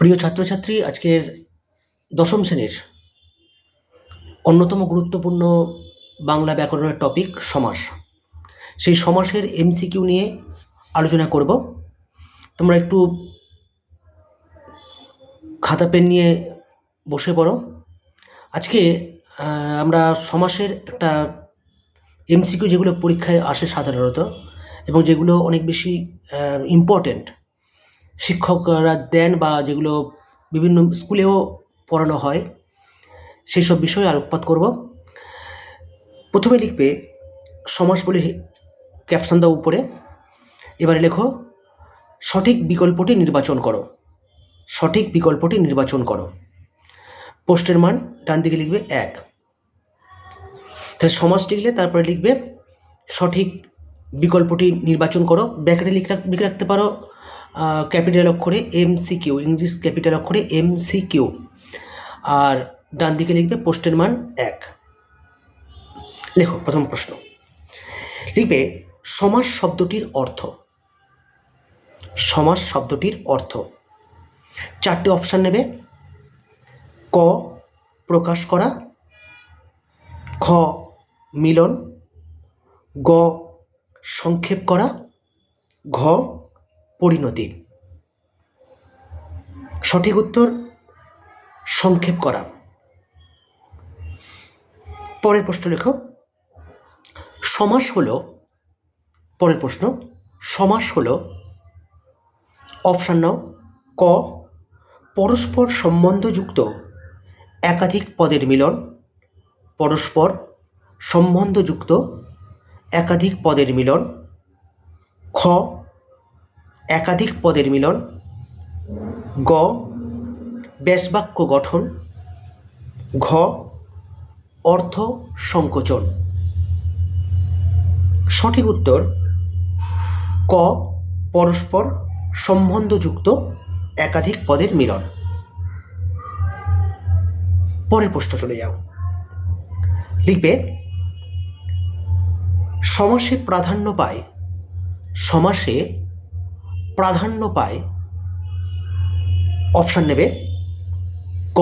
প্রিয় ছাত্রছাত্রী, আজকের দশম শ্রেণির অন্যতম গুরুত্বপূর্ণ বাংলা ব্যাকরণের টপিক সমাস। সেই সমাসের এমসিকিউ নিয়ে আলোচনা করব। তোমরা একটু খাতা, পেন নিয়ে বসে পড়ো। আজকে আমরা সমাসের একটা এমসিকিউ যেগুলো পরীক্ষায় আসে সাধারণত এবং যেগুলো অনেক বেশি ইম্পর্ট্যান্ট শিক্ষকরা দেন বা যেগুলো বিভিন্ন স্কুলেও পড়ানো হয় সেই সব বিষয়ে আলোকপাত করব। প্রথমে লিখবে, সমাস বলে ক্যাপশন দাও উপরে। এবারে লেখো, সঠিক বিকল্পটি নির্বাচন করো। সঠিক বিকল্পটি নির্বাচন করো। পোস্টের মান ডান দিকে লিখবে এক। তাহলে সমাজ লিখলে তারপরে লিখবে, সঠিক বিকল্পটি নির্বাচন করো। ব্যাকেটে লিখে লিখে রাখতে পারো। ক্যাপিটাল অক্ষরে M C Q English capital অক্ষরে এম সি কিউ আর ডান দিকে লিখবে পোস্টের মান এক। লেখো, প্রথম প্রশ্ন। লিখবে, সমাস শব্দটির অর্থ। সমাস শব্দটির অর্থ। চারটে অপশান নেবে। ক, প্রকাশ করা। খ, মিলন। গ, সংক্ষেপ করা। ঘ পরিণতি। সঠিক উত্তর, সংক্ষেপ করা। পরের প্রশ্ন লেখো। সমাস হল, পরের প্রশ্ন, সমাস হল, অপশান নাও, ক, পরস্পর সম্বন্ধযুক্ত একাধিক পদের মিলন, পরস্পর সম্বন্ধযুক্ত একাধিক পদের মিলন, খ একাধিক পদের মিলন, গ ব্যাসবাক্য গঠন, ঘ, অর্থ সংকোচন। সঠিক উত্তর, ক, পরস্পর সম্বন্ধযুক্ত একাধিক পদের মিলন। পরের প্রশ্ন চলে যাও। লিখবে, সমাসে প্রাধান্য পায়, সমাসে প্রাধান্য পায় অপশান নেবে ক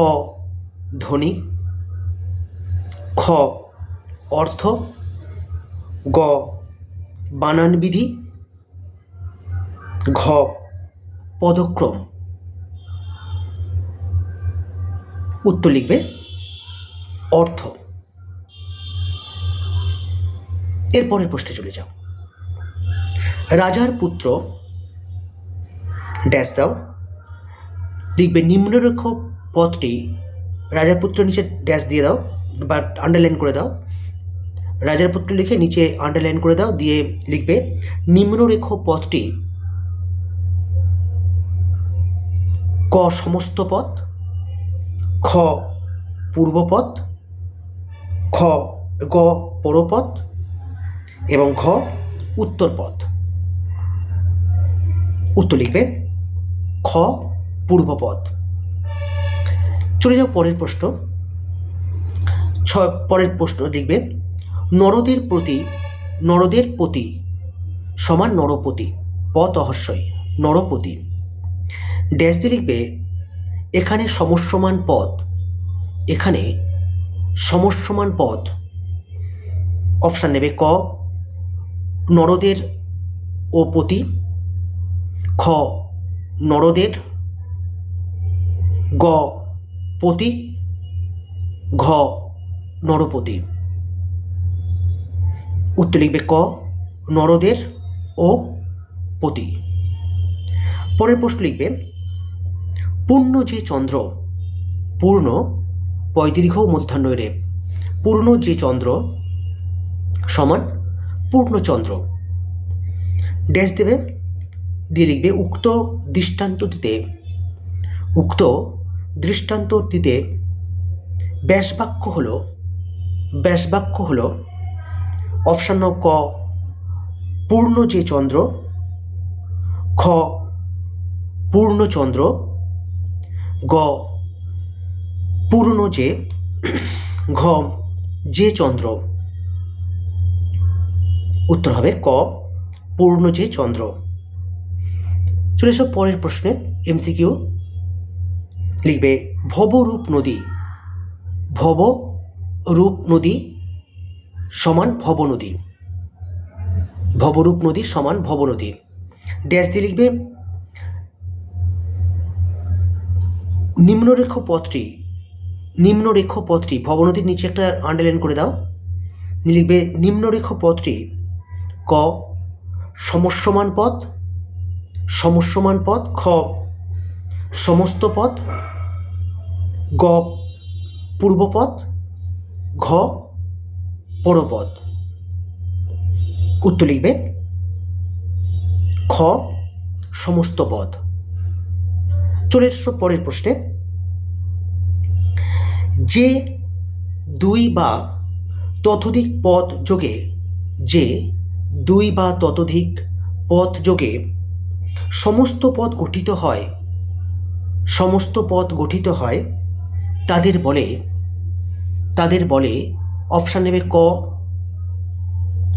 ধ্বনি খ, অর্থ, গ, বানান বিধি, ঘ, পদক্রম। উত্তর লিখবে অর্থ। এরপরের প্রশ্নে চলে যাও। রাজার পুত্র ড্যাশ দাও। লিখবে নিম্নরেখ পথটি রাজার পুত্র নিচে ড্যাশ দিয়ে দাও বা আন্ডারলাইন করে দাও। রাজার পুত্র লিখে নিচে আন্ডারলাইন করে দাও, দিয়ে লিখবে নিম্নরেখ পথটি ক সমস্ত পথ, খ পূর্বপথ খ গ পরপথ এবং ঘ উত্তর পথ। উত্তর লিখবে খ, পূর্বপদ। চলে যাও পরের প্রশ্ন। ছ, পরের প্রশ্ন লিখবে নরদের প্রতি নরদের প্রতি সমান নরপতি, পথ অহস্যই, নরপতি। ড্যাশ দিয়ে লিখবে, এখানে সমস্যমান পদ, এখানে সমস্যমান পদ। অপশান নেবে ক, নরদের ও পতি, খ নরদের গ পতি, ঘ নরপতি। উত্তর লিখবে ক, নরদের ও পতি। পরের প্রশ্ন লিখবে, পূর্ণ যে চন্দ্র, পূর্ণ পয়দীর্ঘ মধ্যাহ্ন রেপ পূর্ণ যে চন্দ্র সমান পূর্ণচন্দ্র ড্যাশ দেবে দিয়ে লিখবে উক্ত দৃষ্টান্তটিতে উক্ত দৃষ্টান্তটিতে ব্যাসবাক্য হল ব্যাসবাক্য হল অপশান ক, পূর্ণ যে চন্দ্র, খ পূর্ণচন্দ্র গ, পূর্ণ যে, ঘ, যে চন্দ্র। উত্তর হবে ক, পূর্ণ যে চন্দ্র। চলে এসো পরের প্রশ্নে এমসিকিউ লিখবে ভবরূপ নদী, ভব রূপ নদী সমান ভব নদী ভবরূপ নদী সমান ভব নদী। ড্যাশ দিয়ে লিখবে নিম্নরেখ পথটি নিম্নরেখ পথটি ভবনদীর নিচে একটা আন্ডারলাইন করে দাও লিখবে নিম্নরেখ পথটি ক সমস্যমান পথ সমস্যমান পদ খ। সমস্ত পদ গ। পূর্বপথ ঘ। পরপদ উত্তর লিখবে খ। সমস্ত পদ। চলে এসো পরের প্রশ্নে। যে দুই বা ততোধিক পদ যোগে, যে দুই বা ততোধিক পথ যোগে সমস্ত পথ গঠিত হয়। সমস্ত পথ গঠিত হয় তাদের বলে তাদের বলে অপশান নেবে ক,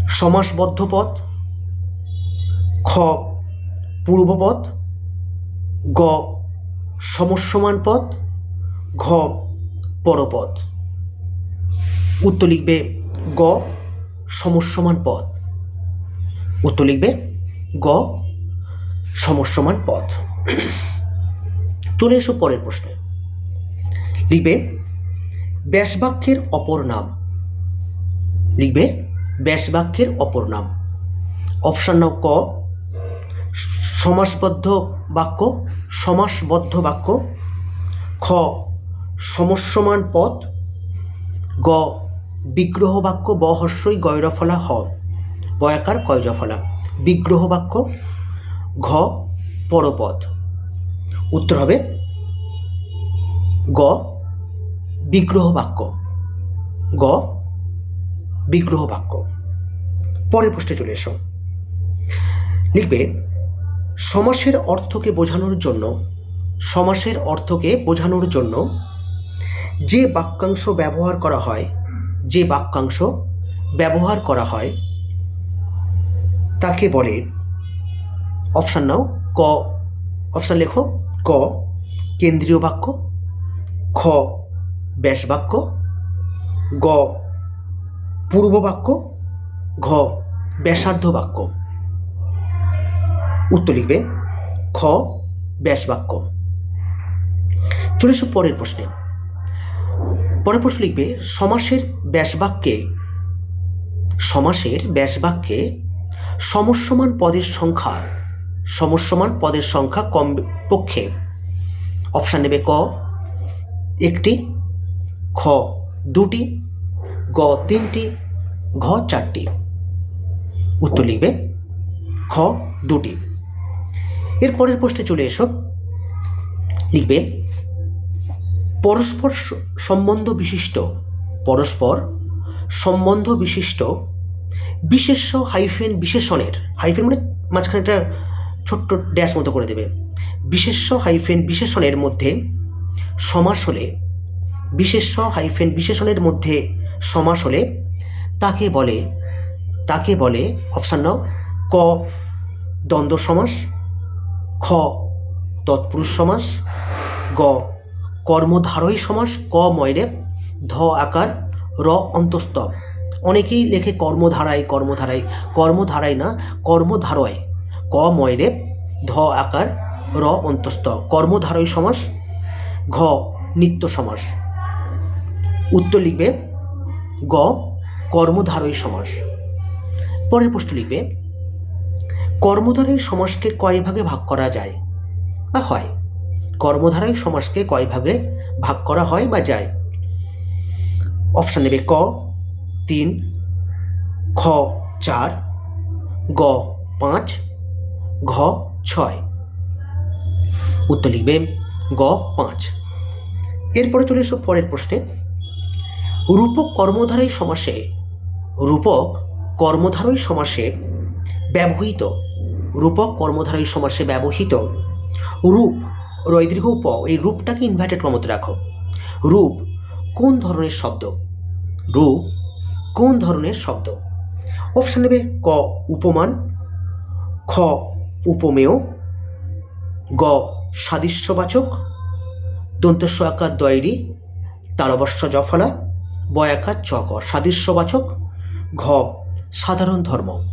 সমাসবদ্ধ পথ খ পূর্বপথ গ সমস্যমান পথ ঘ পরপথ উত্তর লিখবে গ সমস্যমান পথ উত্তর লিখবে গ সমস্যমান পথ। চলে এসো পরের প্রশ্নে। লিখবে, ব্যাসবাক্যের অপর নাম। লিখবে, ব্যাসবাক্যের অপর নাম। অপশান নাও ক, সমাসবদ্ধ বাক্য সমাসবদ্ধ বাক্য। খ, সমস্যমান পদ গ, বিগ্রহ বাক্য, ব হস্যই গয়রফলা হ। বয়াকার কয়জফলা। বিগ্রহ বাক্য ঘ পরপদ। উত্তর হবে গ বিগ্রহ বাক্য গ বিগ্রহ বাক্য পরের প্রশ্নে চলে এসো। লিখবে, সমাসের অর্থকে বোঝানোর জন্য, সমাসের অর্থকে বোঝানোর জন্য যে বাক্যাংশ ব্যবহার করা হয়, যে বাক্যাংশ ব্যবহার করা হয়, তাকে বলে অপশান নাও, ক, অপশান লেখো, ক, কেন্দ্রীয় বাক্য, খ, ব্যাস বাক্য, গ, পূর্ব বাক্য, ঘ, ব্যাসার্ধ বাক্য। উত্তর লিখবে, খ, ব্যাস বাক্য। চলে এসো পরের প্রশ্নে। পরের প্রশ্ন লিখবে, সমাসের ব্যাসবাক্যে সমাসের ব্যাসবাক্যে সমস্যমান পদের সংখ্যা সমস্যমান পদের সংখ্যা কম পক্ষে। অপশান নেবে ক, একটি, খ, দুটি, গ, তিনটি, ঘ, চারটি। উত্তর লিখবে খ, দুটি। এর পরের প্রশ্নে চলে এসো। লিখবে, পরস্পর সম্বন্ধ বিশিষ্ট, পরস্পর সম্বন্ধ বিশিষ্ট, বিশেষ্য হাইফেন বিশেষণের। হাইফেন মানে মাঝখানে একটা ছোট্ট ড্যাশ মতো করে দেবে। বিশেষ্য হাইফেন বিশেষণের মধ্যে সমাস হলে, বিশেষ্য হাইফেন বিশেষণের মধ্যে সমাস হলে তাকে বলে তাকে বলে অপশান নাও, ক দ্বন্দ্ব সমাস, খ তৎপুরুষ সমাস, গ কর্মধারয়ী সমাস, ক ময়রে, ধ আকার, র অন্তস্থ অনেকেই লেখে কর্মধারায় কর্মধারায় কর্মধারায় না, কর্মধারয়। ক ময়রে ধ আকার, র অন্তস্থ, কর্মধারয় সমাস, ঘ নিত্য সমাস। উত্তর লিখবে গ কর্মধারয়ী সমাস। পরের প্রশ্ন লিখবে, কর্মধারয়ী সমাসকে কয় ভাগে ভাগ করা যায় বা হয়? কর্মধারয়ী সমাসকে কয় ভাগে ভাগ করা হয় বা যায়? অপশান নেবে ক, তিন, খ, চার, গ, পাঁচ ঘ, ছয়। উত্তর লিখবে গ, পাঁচ। এরপরে চলে এসো পরের প্রশ্নে। রূপক কর্মধারয়ী সমাসে, রূপক কর্মধারয়ী সমাসে ব্যবহৃত, রূপক কর্মধারয়ী সমাসে ব্যবহৃত রূপ, রয় দীর্ঘ প এই রূপটাকে ইনভার্টেড কমতে রাখো। রূপ কোন ধরনের শব্দ? রূপ কোন ধরনের শব্দ? অপশান নেবে ক, উপমান, খ উপমেয়, গ, সাদৃশ্যবাচক দন্তস্ব আকার দয়েরি তালবস্য জফলা, বয়াকার চক, সাদৃশ্যবাচক, ঘ, সাধারণ ধর্ম।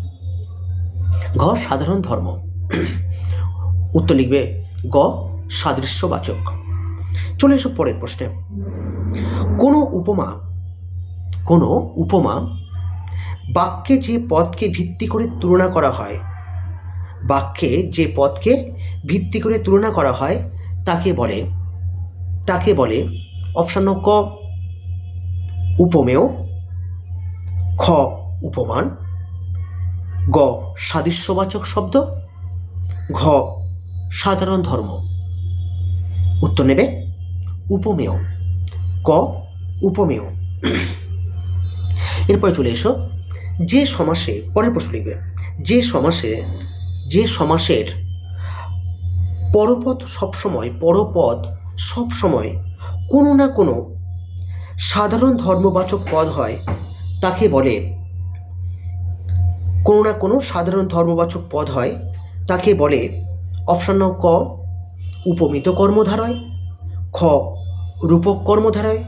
ঘ, সাধারণ ধর্ম। উত্তর লিখবে, গ, সাদৃশ্যবাচক। চলে এসো পরের প্রশ্নে। কোনো উপমা কোনো উপমা বাক্যে যে পদকে ভিত্তি করে তুলনা করা হয় বাক্যে যে পদকে ভিত্তি করে তুলনা করা হয়, তাকে বলে তাকে বলে অপশান ক, উপমেয়, খ, উপমান, গ, সাদৃশ্যবাচক শব্দ, ঘ, সাধারণ ধর্ম। উত্তর নেবে, উপমেয়, ক, উপমেয়। এরপরে চলে এসো, যে সমাসে, পরের প্রশ্ন লিখবে, যে সমাসে যে সমাসের পরপদ সবসময় পরপদ সবসময় কোনো না কোনো সাধারণ ধর্মবাচক পদ হয়, তাকে বলে কোনো না কোনো সাধারণ ধর্মবাচক পদ হয়, তাকে বলে অপশান ক, উপমিত কর্মধারয়, খ, রূপক কর্মধারয়,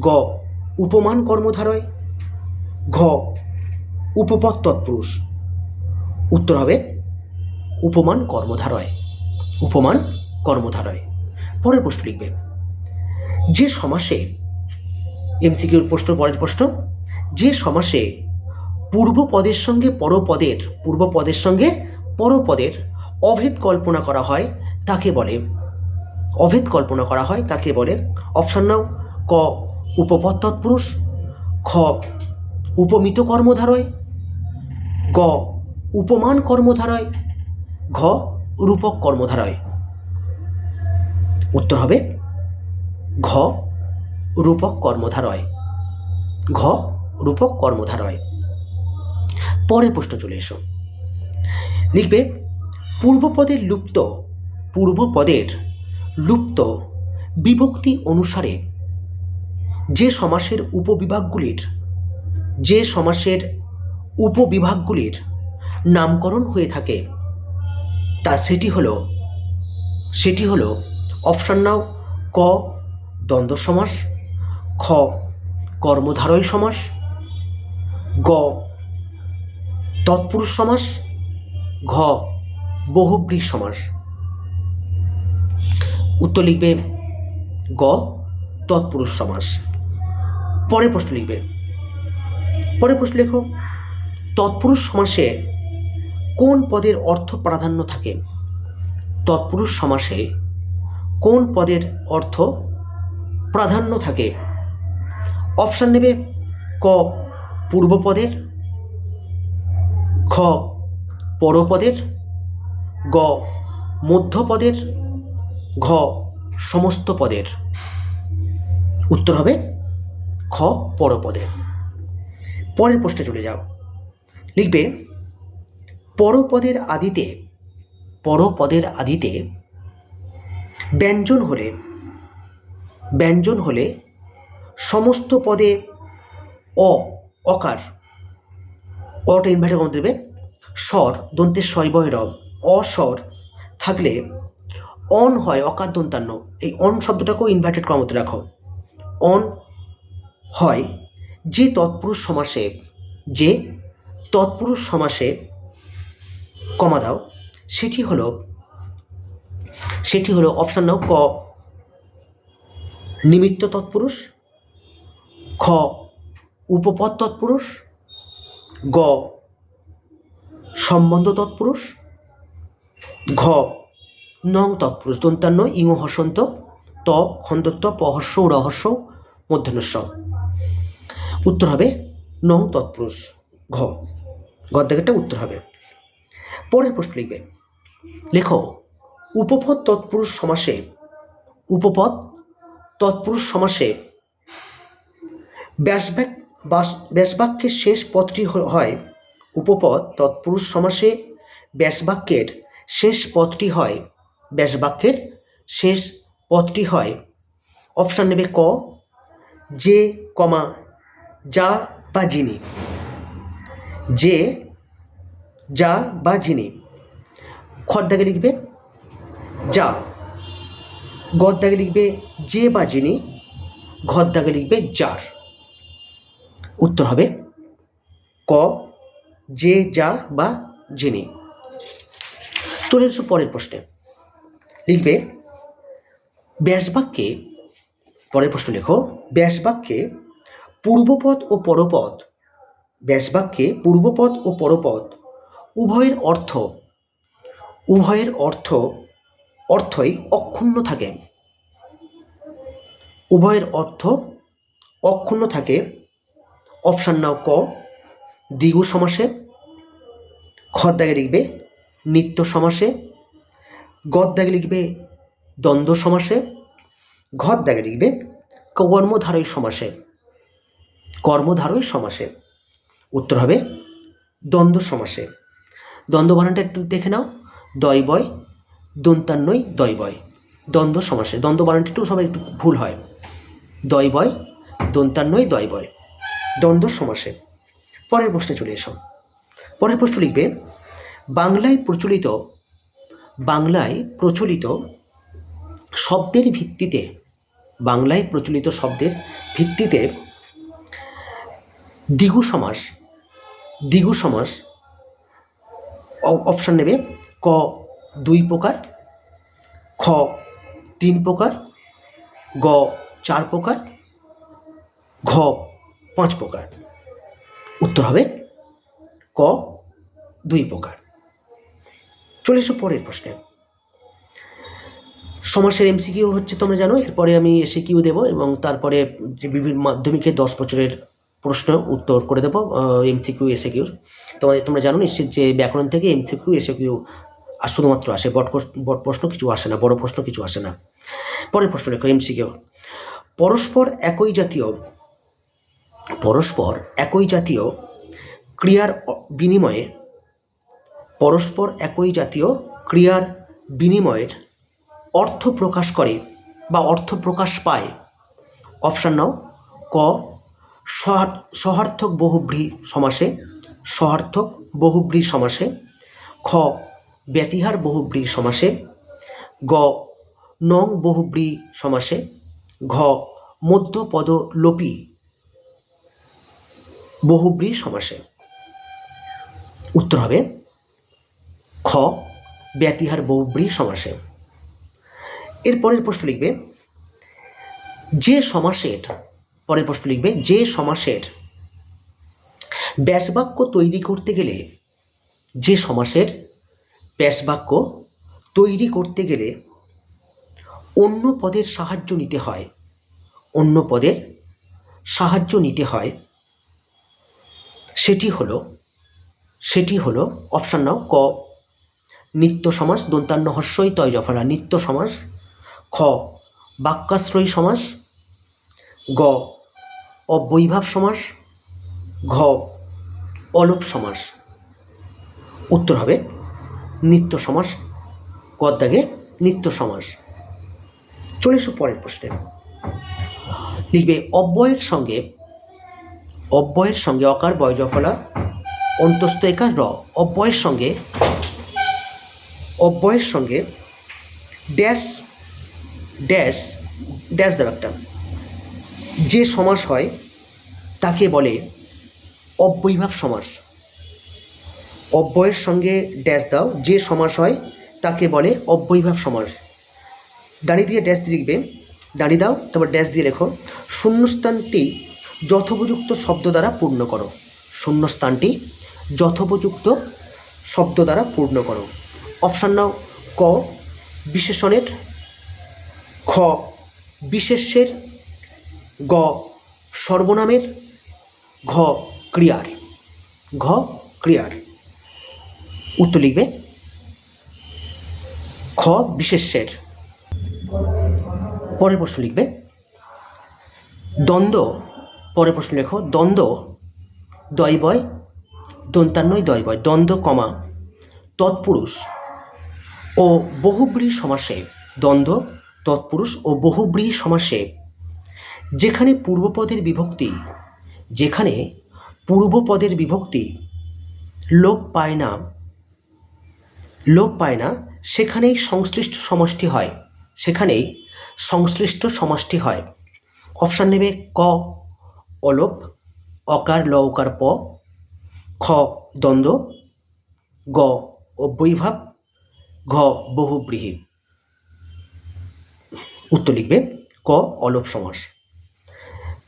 গ, উপমান কর্মধারয়, ঘ উপপদ তৎপুরুষ উত্তর হবে উপমান কর্মধারয়। উপমান কর্মধারয়। পরের প্রশ্ন লিখবে। যে সমাসে এমসিকিউর প্রশ্ন, পরের প্রশ্ন, যে সমাসে পূর্ব পদের সঙ্গে পরপদের পূর্ব পদের সঙ্গে পরপদের অভেদ কল্পনা করা হয়, তাকে বলে, অভেদ কল্পনা করা হয়, তাকে বলে, অপশান নাও, ক উপপদ তৎপুরুষ খ, উপমিত কর্মধারয়, গ, উপমান কর্মধারয় ঘ রূপক কর্মধারয়। উত্তর হবে ঘ রূপক কর্মধারয়। ঘ রূপক কর্মধারয়। পরের প্রশ্ন চলে এসো। লিখবে, পূর্বপদের লুপ্ত পূর্বপদের লুপ্ত বিভক্তি অনুসারে যে সমাসের উপবিভাগগুলির, যে সমাসের উপবিভাগগুলির নামকরণ হয়ে থাকে তা সেটি হলো সেটি হলো অপশান নাও, ক, দ্বন্দ্ব সমাস, খ, কর্মধারয় সমাস, গ, তৎপুরুষ সমাস, ঘ, বহুব্রী সমাস। উত্তর লিখবে গ, তৎপুরুষ সমাস। পরে প্রশ্ন লিখবে পরে প্রশ্ন লেখো, তৎপুরুষ সমাসে কোন পদের অর্থ প্রাধান্য থাকে? তৎপুরুষ সমাসে কোন পদের অর্থ প্রাধান্য থাকে? অপশান নেবে ক পূর্বপদের খ, পরপদের, গ মধ্যপদের ঘ, সমস্ত পদের। উত্তর হবে খ, পরপদের। পরের প্রশ্নে চলে যাও। লিখবে পরপদের আদিতে পরপদের আদিতে ব্যঞ্জন হলে ব্যঞ্জন হলে সমস্ত পদে অ, অকার। অটা ইনভার্টার কমে দেবে, স্বর, দন্তের শৈবয় রব অস্বর থাকলে অন হয় অকার দন্তান্ন। এই অন শব্দটাকেও ইনভার্টেড ক্রমতে রাখো। অন হয় যে তৎপুরুষ সমাসে, যে তৎপুরুষ সমাসে কমা দাও। সেটি হলো সেটি হলো অপশান নাও ক। নিমিত্ত তৎপুরুষ, খ, উপপদ তৎপুরুষ, গ, সম্বন্ধ তৎপুরুষ, ঘ, নং তৎপুরুষ, দন্তান্ন ইং হসন্ত, ত, খন্দত্ব পহস্য রহস্য মধ্যাহ্নস্ব উত্তর হবে নং তৎপুরুষ, ঘ। গদ্যাগেরটা উত্তর হবে। পরের প্রশ্ন লিখবে। লেখো, উপপদ তৎপুরুষ সমাসে, উপপদ তৎপুরুষ সমাসে ব্যাসবাক ব্যাসবাক্যের শেষ পদটি হয় উপপদ তৎপুরুষ সমাসে, ব্যাসবাক্যের শেষ পদটি হয়, ব্যাসবাক্যের শেষ পদটি হয়। অপশান নেবে ক, যে, কমা, যা বা যিনি যে যা বা যিনি খর্দাকে লিখবে যা। গদ দাগে লিখবে যে বা যিনি ঘর দাগে লিখবে যার। উত্তর হবে ক, যে, যা বা যিনি চলে এসো পরের প্রশ্নে। লিখবে ব্যাসবাক্যে, পরের প্রশ্ন লেখো, ব্যাসবাক্যে পূর্বপদ ও পরপদ। ব্যাসবাক্যে পূর্বপদ ও পরপদ উভয়ের অর্থ উভয়ের অর্থ, অর্থই অক্ষুণ্ণ থাকে। উভয়ের অর্থ অক্ষুণ্ণ থাকে। অপশান নাও ক, দ্বিগু সমাসে, খর দাগে লিখবে নিত্য সমাসে, গদ দাগে লিখবে দ্বন্দ্ব সমাসে, ঘর দাগে লিখবে কর্মধারয় সমাসে। কর্মধারয় সমাসে। উত্তর হবে দ্বন্দ্ব সমাসে। দ্বন্দ্ব বানানটা একটু দেখে নাও। দয় বয়, দন্তান্নয়, দয় বয়। দ্বন্দ্ব সমাসে দ্বন্দ্ব বানানটা একটু সবাই একটু ভুল হয়। দয় বয়, দন্তান্নয়, দয় বয়। দ্বন্দ্ব সমাসে। পরের প্রশ্নে চলে এসো। পরের প্রশ্ন লিখবে, বাংলায় প্রচলিত বাংলায় প্রচলিত শব্দের ভিত্তিতে, বাংলায় প্রচলিত শব্দের ভিত্তিতে দ্বিগু সমাস দ্বিগু সমাস অপশান নেবে। ক, দুই প্রকার, খ, তিন প্রকার, গ, চার প্রকার, ঘ, পাঁচ প্রকার। উত্তর হবে ক, দুই প্রকার। চলে এসো পরের প্রশ্নে। সমাসের এমসিকিউ হচ্ছে তোমরা জানো, এরপরে আমি এসে কিউ দেবো এবং তারপরে যে বিভিন্ন মাধ্যমিকের দশ বছরের প্রশ্ন, উত্তর করে দেবো এমসিকিউ এসে কিউর তোমাদের তোমরা জানো নিশ্চিত যে ব্যাকরণ থেকে এমসিকিউ এসে কিউ আর শুধুমাত্র আসে। বট বট প্রশ্ন কিছু আসে না, বড় প্রশ্ন কিছু আসে না। পরের প্রশ্ন লেখো এমসিকিউ পরস্পর একই জাতীয়, পরস্পর একই জাতীয় ক্রিয়ার বিনিময়ে, পরস্পর একই জাতীয় ক্রিয়ার বিনিময়ের অর্থ প্রকাশ করে বা অর্থ প্রকাশ পায়। অপশান নাও, ক সহার্থক বহুব্রী সমাসে, সহার্থক বহুব্রী সমাসে, খ, ব্যতিহার বহুব্রী সমাসে, গ, নং বহুব্রী সমাসে, ঘ মধ্যপদ লোপী বহুব্রী সমাসে। উত্তর হবে, খ, ব্যতিহার বহুব্রী সমাসে। এরপরের প্রশ্ন লিখবে, যে সমাসের পরের প্রশ্ন লিখবে, যে সমাসের ব্যাসবাক্য তৈরি করতে গেলে, যে সমাসের ব্যাসবাক্য তৈরি করতে গেলে অন্য পদের সাহায্য নিতে হয়, অন্য পদের সাহায্য নিতে হয়, সেটি হলো সেটি হলো অপশান নাও, ক, নিত্য সমাস দন্তান্ন হস্যই তয় জফলা নিত্য সমাস, খ, বাক্যাশ্রয়ী সমাস, গ অবৈভাব সমাস, ঘ অলোপ সমাস। উত্তর হবে নিত্য সমাস কদ্দাগে নিত্য সমাস। চলে এসো পরের প্রশ্নে। লিখবে অব্যয়ের সঙ্গে অব্যয়ের সঙ্গে অকার বয় জফলা, অন্তস্থ একার র। অব্যয়ের সঙ্গে অব্যয়ের সঙ্গে, ড্যাশ ড্যাশ ড্যাশ দেব একটা। যে সমাস হয়, তাকে বলে অব্যয়ভাব সমাস। অব্যয়ের সঙ্গে ড্যাশ দাও, যে সমাস হয়, তাকে বলে অব্যয়ভাব সমাস। দাঁড়িয়ে দিয়ে ড্যাশ লিখবে দাঁড়িয়ে দাও, তারপর ড্যাশ দিয়ে লেখো, শূন্যস্থানটি যথোপযুক্ত শব্দ দ্বারা পূর্ণ করো। শূন্যস্থানটি যথোপযুক্ত শব্দ দ্বারা পূর্ণ করো। অপশান নাও, ক, বিশেষণের, খ, বিশেষ্যের গ সর্বনামের, ঘ ক্রিয়ার ঘ ক্রিয়ার। উত্তর লিখবে, খ বিশেষ্যের। পরের প্রশ্ন লিখবে, দ্বন্দ্ব, পরের প্রশ্ন লেখো, দ্বন্দ্ব দয়বয় দন্তান্নয় দয়বয় দ্বন্দ্ব কমা, তৎপুরুষ ও বহুব্রী সমাসে, দ্বন্দ্ব, তৎপুরুষ ও বহুব্রী সমাসে। যেখানে পূর্বপদের বিভক্তি, যেখানে পূর্বপদের বিভক্তি, লোপ পায় না। লোপ পায় না, সেখানেই সংশ্লিষ্ট সমষ্টি হয়, সেখানেই সংশ্লিষ্ট সমাসটি হয়। অপশান নেবে ক, অলোপ, অকার ল উকার প, খ, দ্বন্দ্ব, গ, অব্যয়ীভাব, ঘ, বহুব্রীহি। উত্তর লিখবে ক, অলোপ সমাস।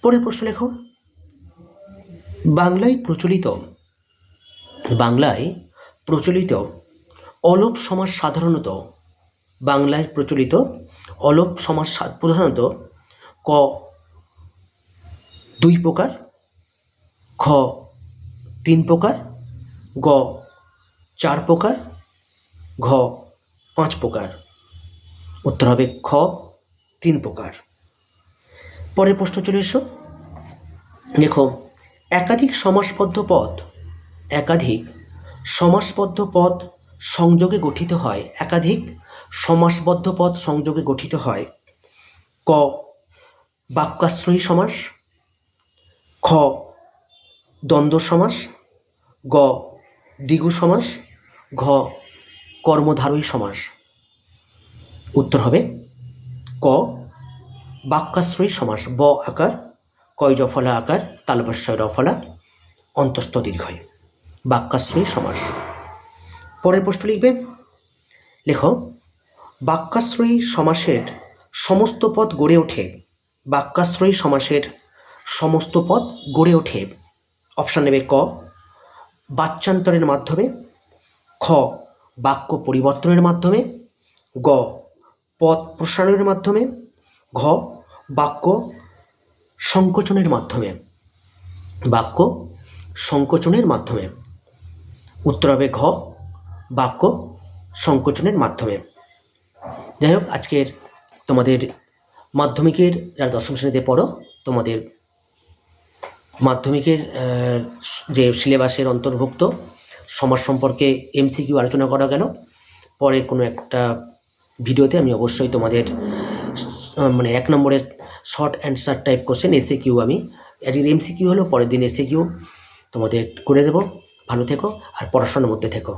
পরের প্রশ্ন লেখো। বাংলায় প্রচলিত বাংলায় প্রচলিত অলোপ সমাজ সাধারণত, বাংলায় প্রচলিত অলোপ সমাজ প্রধানত ক, দুই প্রকার, খ, তিন প্রকার, গ, চার প্রকার, ঘ, পাঁচ প্রকার। উত্তর হবে খ, তিন প্রকার। পরের প্রশ্ন চলে এসো। দেখো, একাধিক সমাসবদ্ধ পদ একাধিক সমাসবদ্ধ পদ সংযোগে গঠিত হয়, একাধিক সমাসবদ্ধ পদ সংযোগে গঠিত হয়। ক, বাক্যাশ্রয়ী সমাস, খ, দ্বন্দ্ব সমাস, গ, দ্বিগু সমাস, ঘ কর্মধারয়ী সমাস। উত্তর হবে ক বাক্যাশ্রয়ী সমাস ব আকার, কয় জফলা আকার, তালবাস্যয় রফলা অন্তস্থ দীর্ঘয়। বাক্যাশ্রয়ী সমাস। পরের প্রশ্ন লিখবে, লেখ বাক্যাশ্রয়ী সমাসের সমস্ত পদ গড়ে ওঠে বাক্যাশ্রয়ী সমাসের সমস্ত পদ গড়ে ওঠে। অপশান নেবে ক, বাচ্যান্তরের মাধ্যমে, খ, বাক্য পরিবর্তনের মাধ্যমে, গ পদ প্রসারণের মাধ্যমে ঘ, বাক্য সংকোচনের মাধ্যমে। বাক্য সংকোচনের মাধ্যমে। উত্তর হবে ঘ, বাক্য সংকোচনের মাধ্যমে। যাই হোক, আজকের তোমাদের মাধ্যমিকের, যারা দশম শ্রেণীতে পড়ো, তোমাদের মাধ্যমিকের যে সিলেবাসের অন্তর্ভুক্ত, সমাজ সম্পর্কে এমসিকিউ আলোচনা করা গেল পরের কোনো একটা ভিডিওতে আমি অবশ্যই তোমাদের মানে এক নম্বরের শর্ট অ্যান্সার টাইপ কোশ্চেন এসে কিউ আমি। আজকের এমসিকিউ হলো, পরের দিন এসে কিউ তোমাদের করে দেবো। ভালো থেকো, আর পড়াশোনার মধ্যে থেকো।